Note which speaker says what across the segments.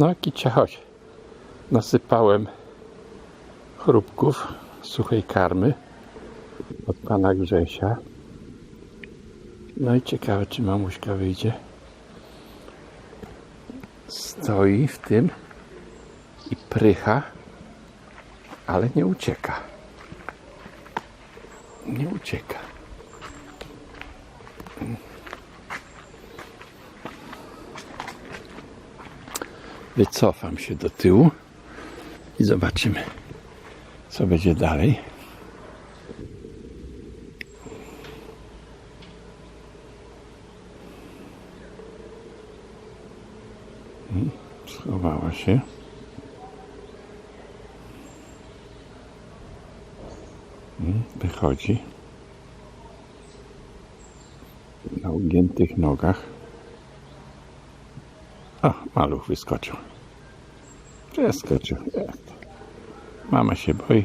Speaker 1: No, kicia, chodź. Nasypałem chrupków suchej karmy od pana Grzesia. No i ciekawe, czy mamuśka wyjdzie. Stoi w tym i prycha, ale nie ucieka. Nie ucieka. Wycofam się do tyłu i zobaczymy, co będzie dalej. Mm, Schowała się. Mm, Wychodzi na ugiętych nogach. O, maluch wyskoczył. Przeskoczył. Mama się boi.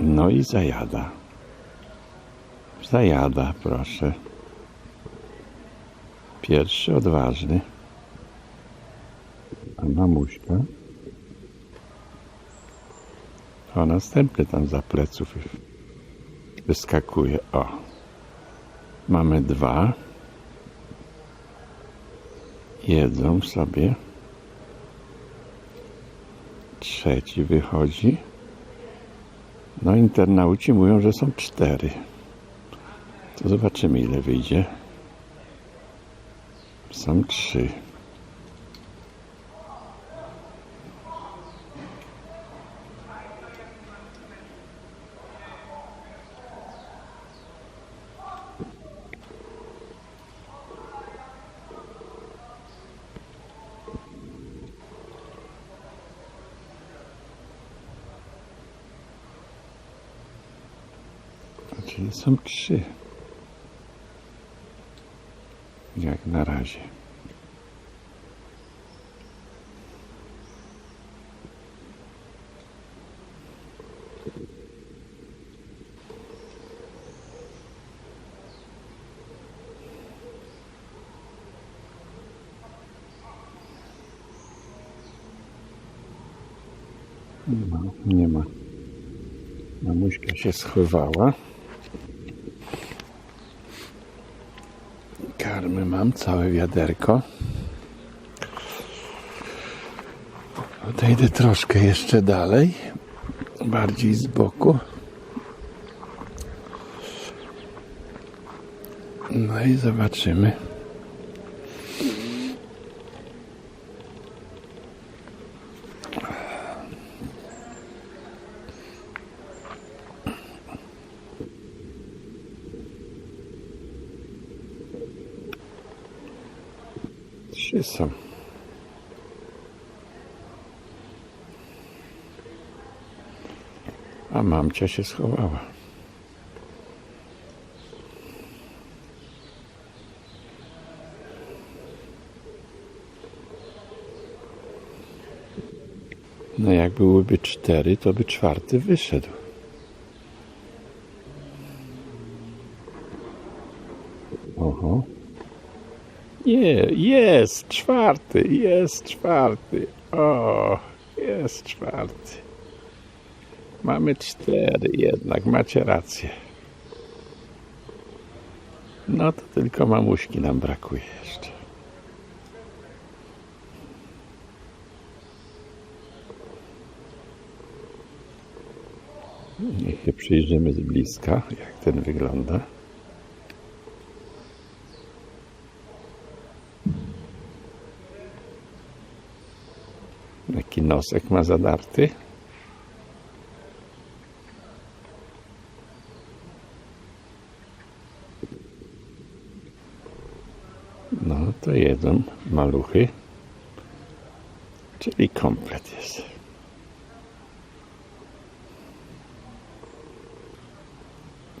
Speaker 1: No i zajada. Zajada, proszę. Pierwszy odważny. A mamuśka. O, następny tam za pleców wyskakuje. O. Mamy dwa. Jedzą sobie. Trzeci wychodzi. No, internauci mówią, że są cztery. To zobaczymy, ile wyjdzie. Są trzy. Czyli są trzy. Jak na razie. Nie ma, nie ma. Mamuśka się schowała. Karmy mam, całe wiaderko. Odejdę troszkę jeszcze dalej, bardziej z boku. No i zobaczymy. Trzy są. A mamcia się schowała. No jak byłyby cztery, to by czwarty wyszedł. Oho. Nie, jest czwarty, jest czwarty. O, jest czwarty. Mamy cztery jednak, macie rację. No to tylko mamuśki nam brakuje jeszcze. Niech się przyjrzymy z bliska, jak ten wygląda. Nosek ma zadarty. No to jedzą maluchy. Czyli komplet jest.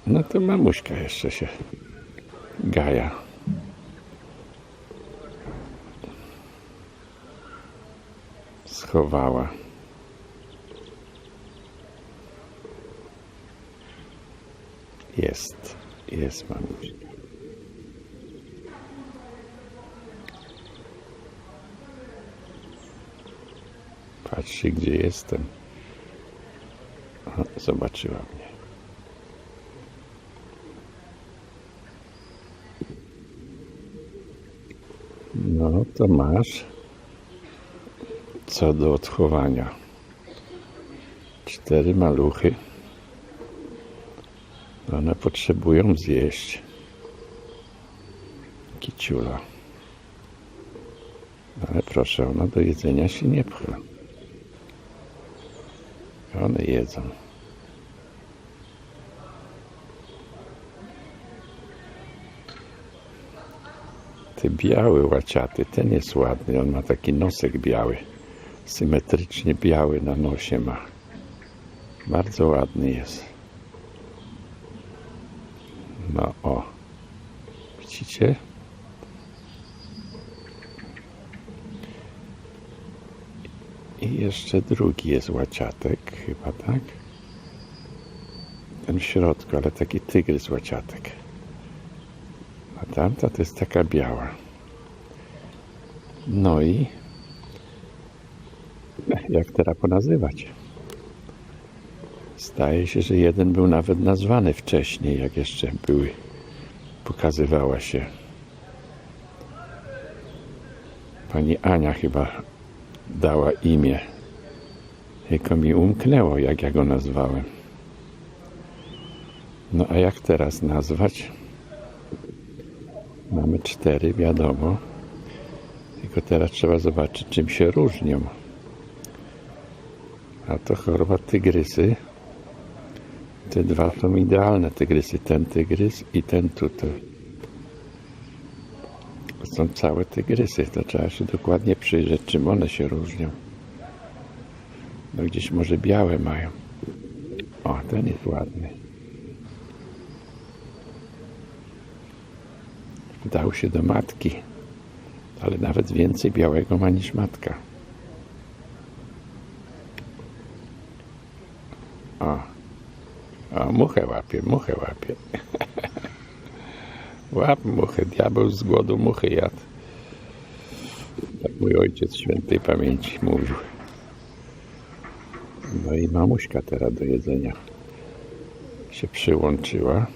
Speaker 1: No to mamuśka jeszcze się gaja. schowała. Jest, jest mamusia. Patrzcie, gdzie jestem. O, zobaczyła mnie. No, to masz co do odchowania. Cztery maluchy. One potrzebują zjeść. Kiciula. Ale proszę, ona do jedzenia się nie pcha. One jedzą. Ty biały łaciaty, ten jest ładny. On ma taki nosek biały. Symetrycznie biały na nosie ma. Bardzo ładny jest. No o. Widzicie? I jeszcze drugi jest łaciatek, chyba tak? Ten w środku, ale taki tygrys łaciatek. A tamta to jest taka biała. No i jak teraz ponazywać? Zdaje się, że jeden był nawet nazwany wcześniej, jak jeszcze były, pokazywała się. Pani Ania chyba dała imię. Tylko mi umknęło, jak ja go nazwałem. No a jak teraz nazwać? Mamy cztery, wiadomo. Tylko teraz trzeba zobaczyć, czym się różnią. A to choroba tygrysy. Te dwa są idealne tygrysy. Ten tygrys i ten tutaj. To są całe tygrysy. To trzeba się dokładnie przyjrzeć, czym one się różnią. No gdzieś może białe mają. O, ten jest ładny. Dał się do matki. Ale nawet więcej białego ma niż matka. O, o muchę łapie, muchę łapie. Łap muchę, diabeł z głodu muchy jadł. Tak mój ojciec świętej pamięci mówił. No i mamuśka teraz do jedzenia się przyłączyła.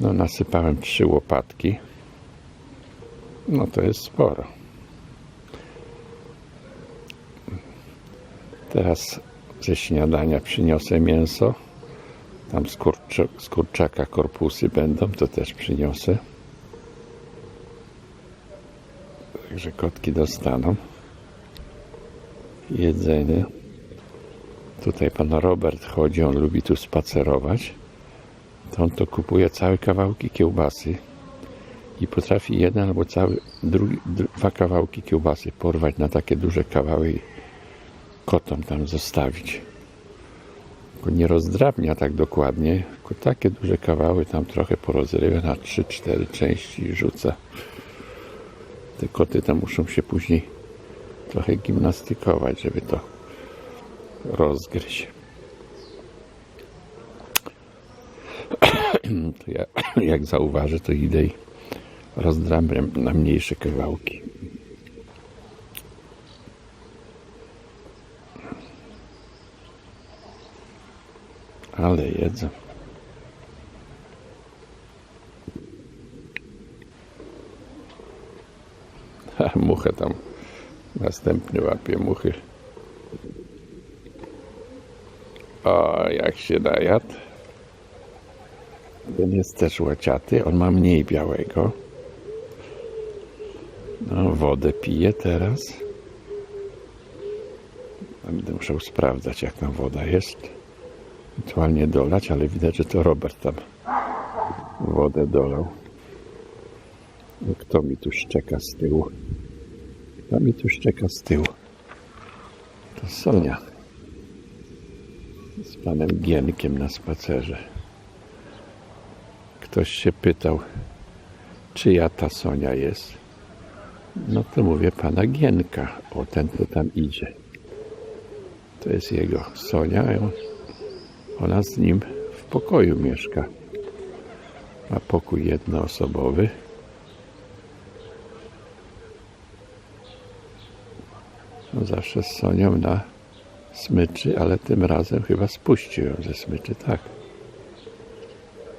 Speaker 1: No nasypałem trzy łopatki. No to jest sporo. Teraz ze śniadania przyniosę mięso. Tam z, z kurczaka korpusy będą, to też przyniosę. Także kotki dostaną jedzenie. Tutaj pan Robert chodzi, on lubi tu spacerować. To on to kupuje całe kawałki kiełbasy i potrafi jeden albo cały, drugi, dwa kawałki kiełbasy porwać na takie duże kawały i kotom tam zostawić. Tylko nie rozdrabnia tak dokładnie, tylko takie duże kawały tam trochę porozrywa na 3-4 części i rzuca. Te koty tam muszą się później trochę gimnastykować, żeby to rozgryźć. To ja, jak zauważę, to idę i rozdrabiam na mniejsze kawałki. Ale jedzą. Ha, muchę tam. Następny łapie muchy. O, jak się najadł. Ten jest też łaciaty, on ma mniej białego. No, wodę pije teraz. Będę musiał sprawdzać, jak tam woda jest. Ewentualnie dolać, ale widać, że to Robert tam wodę dolał. No, Kto mi tu szczeka z tyłu? Kto mi tu szczeka z tyłu? To Sonia. Z panem Gienkiem na spacerze. Ktoś się pytał, czyja ta Sonia jest. No to mówię pana Gienka. O, ten to tam idzie. To jest jego Sonia. Ona z nim w pokoju mieszka. Ma pokój jednoosobowy. Są zawsze z Sonią na smyczy, ale tym razem chyba spuścił ją ze smyczy, tak.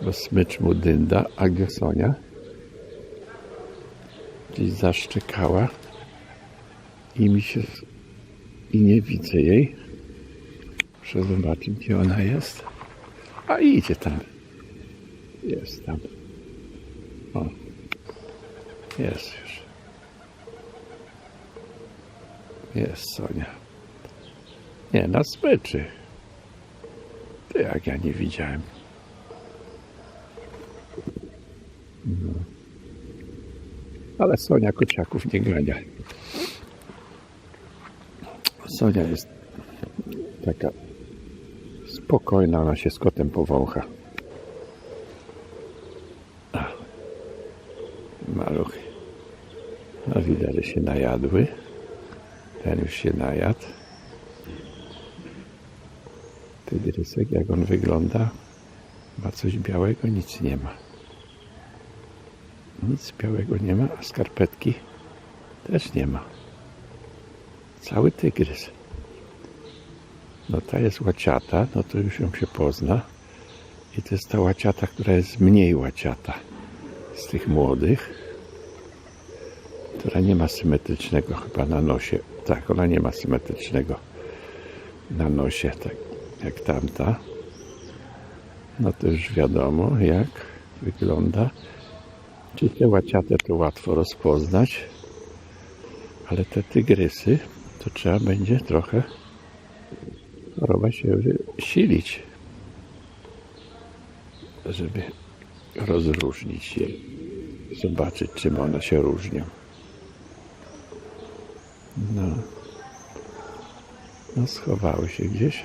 Speaker 1: Bo smycz mu dynda, a Sonia? Gdzieś zaszczekała i mi się... i nie widzę jej. Muszę zobaczyć, gdzie ona jest. A idzie tam. Jest tam. O. Jest już. Jest Sonia. Nie, na smyczy. Ty jak ja nie widziałem. No. Ale Sonia kociaków nie gania. Sonia jest taka spokojna, ona się z kotem powącha. Maluchy. No widać, że się najadły. Ten już się najadł. Tygrysek, jak on wygląda, ma coś białego, nic nie ma. Nic białego nie ma, a skarpetki też nie ma. Cały tygrys. No ta jest łaciata, no to już ją się pozna. I to jest ta łaciata, która jest mniej łaciata z tych młodych, która nie ma symetrycznego chyba na nosie. Tak, ona nie ma symetrycznego na nosie, tak jak tamta. No to już wiadomo, jak wygląda. Czyli te łaciate to łatwo rozpoznać, ale te tygrysy to trzeba będzie trochę choroba się silić, żeby rozróżnić je, zobaczyć czym one się różnią. No, no schowały się gdzieś.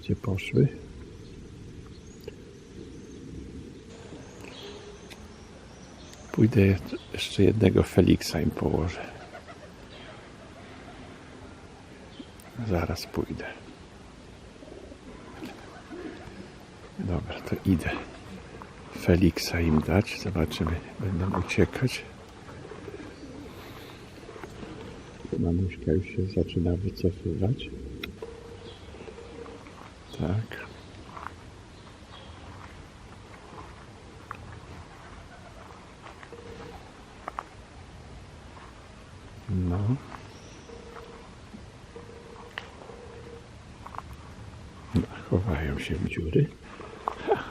Speaker 1: Gdzie poszły? Pójdę jeszcze jednego Feliksa im położę. Zaraz pójdę. Dobra, to idę. Feliksa im dać. Zobaczymy. Będą uciekać. Mamuśka już się zaczyna wycofywać. Tak. 8 dziury.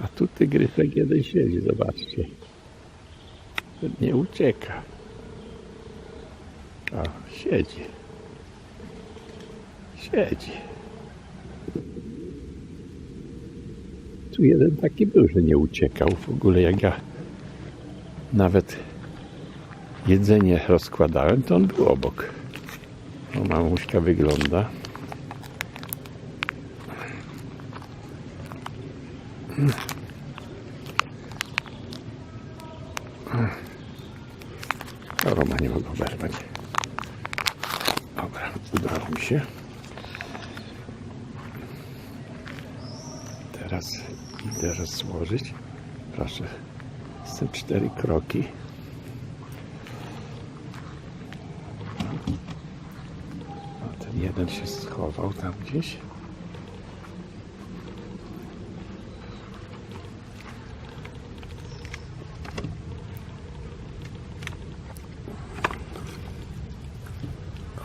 Speaker 1: A tu tygrysek tak jeden siedzi, zobaczcie. Nie ucieka. A, siedzi. Siedzi. Tu jeden taki był, że nie uciekał. W ogóle jak ja nawet jedzenie rozkładałem, to on był obok. No mamuśka wygląda. Roma nie mogę oberwać. Dobra, udało mi się. Teraz idę rozłożyć. Proszę, są cztery kroki. O, ten jeden się schował tam gdzieś.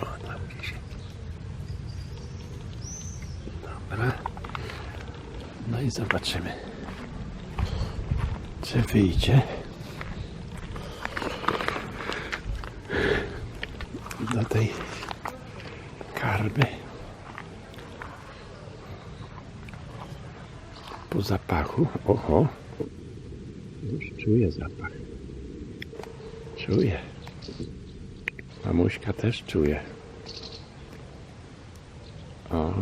Speaker 1: O, tam gdzieś. Dobra. No i zobaczymy, czy wyjdzie. Do tej karmy. Po zapachu. Oho. Już czuję zapach. Czuję. Mamuśka też czuje. O.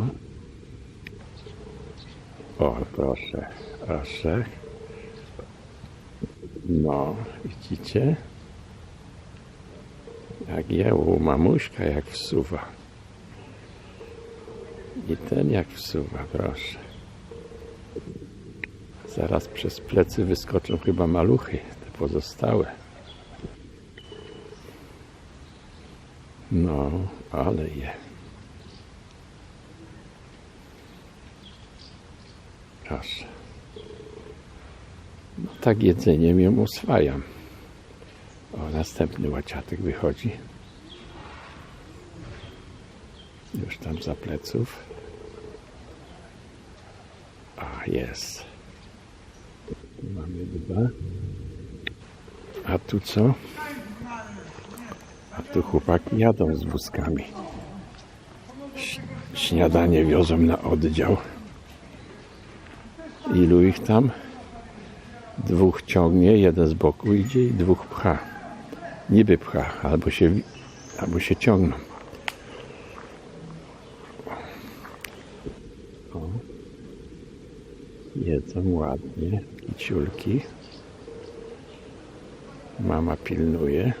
Speaker 1: O, proszę, proszę. No, widzicie? Jak jeł mamuśka, jak wsuwa. I ten jak wsuwa, proszę. Zaraz przez plecy wyskoczą chyba maluchy, te pozostałe. No, ale je. Proszę. No tak jedzeniem ją oswajam. O, następny łaciatek wychodzi. Już tam za pleców. A, jest. Tu mamy dwa. A tu co? A tu chłopaki jadą z wózkami. Śniadanie wiozą na oddział. Ilu ich tam? Dwóch ciągnie, jeden z boku idzie i dwóch pcha. Niby pcha, albo się, albo się ciągną. O. Jedzą ładnie, kiciulki. Mama pilnuje.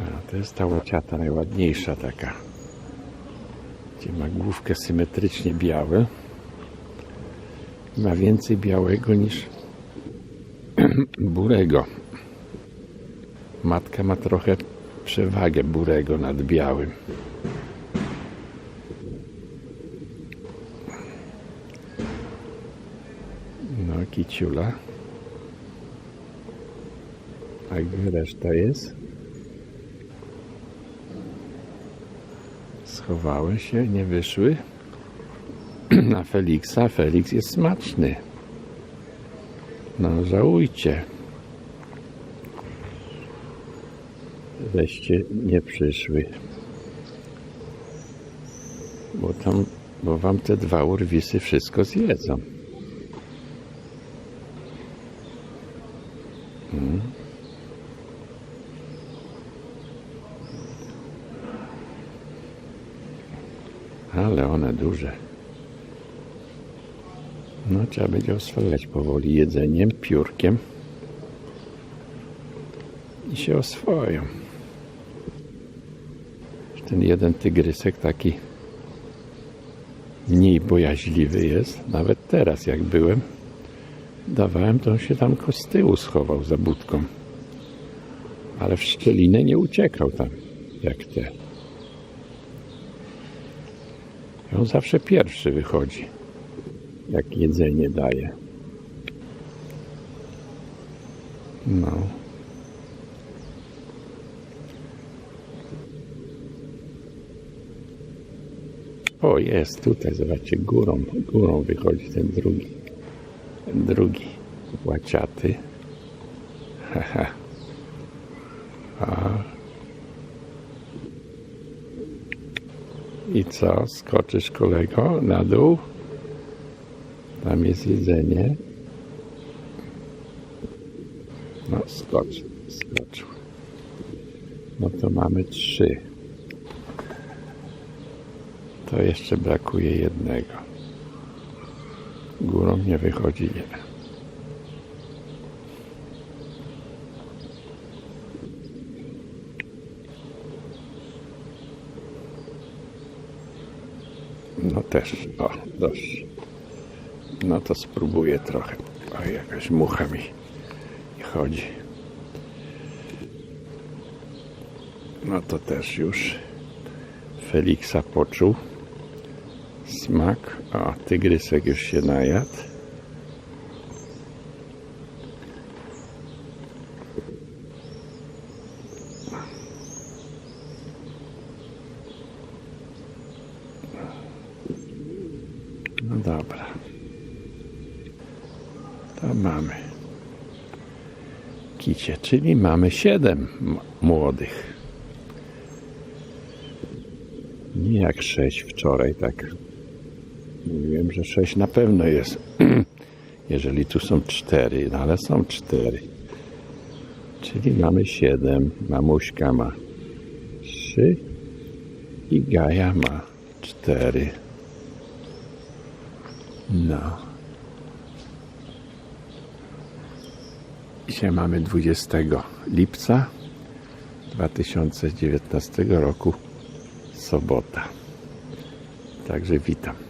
Speaker 1: A, to jest ta łaciata najładniejsza taka. Gdzie ma główkę symetrycznie białe. Ma więcej białego niż burego. Matka ma trochę przewagę burego nad białym. No, kiciula. A gdzie reszta jest? Schowały się, nie wyszły. Na Feliksa. Felix jest smaczny. No, żałujcie. Żeście nie przyszły. Bo tam, bo wam te dwa urwisy wszystko zjedzą. Ale one duże. Trzeba będzie oswajać powoli jedzeniem, piórkiem. I się oswoją. Ten jeden tygrysek taki mniej bojaźliwy jest. Nawet teraz, jak byłem, dawałem, to on się tam z tyłu schował za budką. Ale w szczelinę nie uciekał tam, jak te. On zawsze pierwszy wychodzi, jak jedzenie daje. No. O, jest tutaj, zobaczcie, górą, górą wychodzi ten drugi. Ten drugi, łaciaty. Haha. A. I co? Skoczysz kolego na dół? Tam jest jedzenie. No, skocz, skoczył. No to mamy trzy. To jeszcze brakuje jednego. Górą nie wychodzi jeden. No też, o, dość. No to spróbuję trochę. O, jakaś mucha mi chodzi. No to też już Feliksa poczuł smak. O, tygrysek już się najadł. 12, czyli mamy 7 młodych. Nie jak 6 wczoraj, tak. Mówiłem, że 6 na pewno jest. Jeżeli tu są 4, no ale są 4. Czyli mamy 7. Mamuśka ma 3 i Gaja ma 4. No. Dzisiaj mamy 20 lipca 2019 roku, sobota. Także witam.